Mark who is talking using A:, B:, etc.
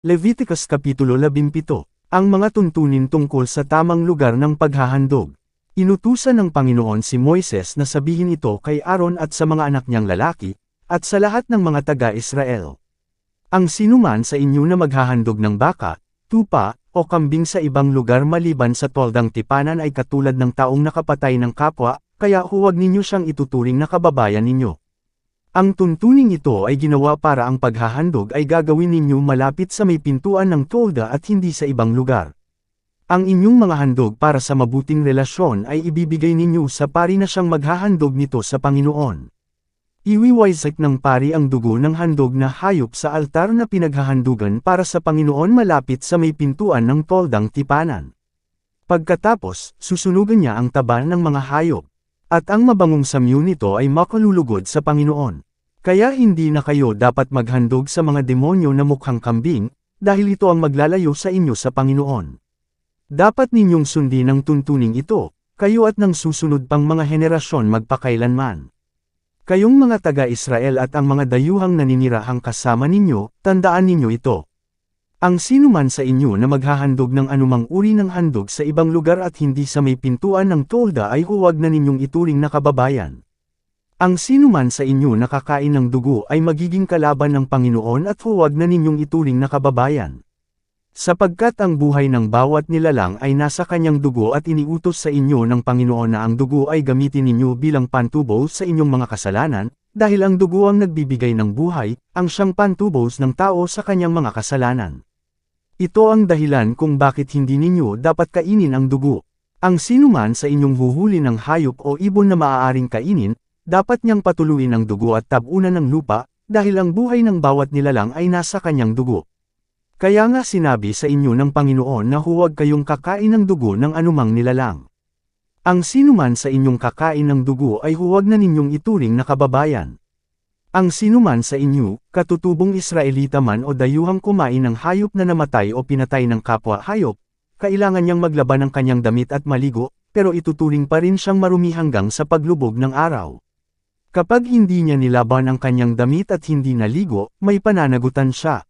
A: Leviticus Kapitulo 17 Ang mga tuntunin tungkol sa tamang lugar ng paghahandog. Inutusan ng Panginoon si Moises na sabihin ito kay Aaron at sa mga anak niyang lalaki, at sa lahat ng mga taga-Israel. Ang sinuman sa inyo na maghahandog ng baka, tupa, o kambing sa ibang lugar maliban sa toldang tipanan ay katulad ng taong nakapatay ng kapwa, kaya huwag ninyo siyang ituturing na kababayan ninyo. Ang tuntuning ito ay ginawa para ang paghahandog ay gagawin ninyo malapit sa may pintuan ng tolda at hindi sa ibang lugar. Ang inyong mga handog para sa mabuting relasyon ay ibibigay ninyo sa pari na siyang maghahandog nito sa Panginoon. Iwiwaisak ng pari ang dugo ng handog na hayop sa altar na pinaghahandugan para sa Panginoon malapit sa may pintuan ng toldang tipanan. Pagkatapos, susunugan niya ang taba ng mga hayop. At ang mabangong samyo nito ay makalulugod sa Panginoon. Kaya hindi na kayo dapat maghandog sa mga demonyo na mukhang kambing, dahil ito ang maglalayo sa inyo sa Panginoon. Dapat ninyong sundin ang tuntuning ito, kayo at ng susunod pang mga henerasyon magpakailanman. Kayong mga taga-Israel at ang mga dayuhang naninirahang kasama ninyo, tandaan ninyo ito. Ang sinuman sa inyo na maghahandog ng anumang uri ng handog sa ibang lugar at hindi sa may pintuan ng tolda ay huwag na ninyong ituring na kababayan. Ang sinuman sa inyo na kakain ng dugo ay magiging kalaban ng Panginoon at huwag na ninyong ituring na kababayan. Sapagkat ang buhay ng bawat nilalang ay nasa kanyang dugo at iniutos sa inyo ng Panginoon na ang dugo ay gamitin ninyo bilang pantubo sa inyong mga kasalanan, dahil ang dugo ang nagbibigay ng buhay, ang siyang pantubos ng tao sa kanyang mga kasalanan. Ito ang dahilan kung bakit hindi ninyo dapat kainin ang dugo. Ang sinuman sa inyong huhuli ng hayop o ibon na maaaring kainin, dapat niyang patuluin ang dugo at tabunan ng lupa, dahil ang buhay ng bawat nilalang ay nasa kanyang dugo. Kaya nga sinabi sa inyo ng Panginoon na huwag kayong kakain ng dugo ng anumang nilalang. Ang sinuman sa inyong kakain ng dugo ay huwag na ninyong ituring na kababayan. Ang sinuman sa inyo, katutubong Israelita man o dayuhang kumain ng hayop na namatay o pinatay ng kapwa hayop, kailangan niyang maglaban ng kanyang damit at maligo, pero ituturing pa rin siyang marumi hanggang sa paglubog ng araw. Kapag hindi niya nilaban ang kanyang damit at hindi naligo, may pananagutan siya.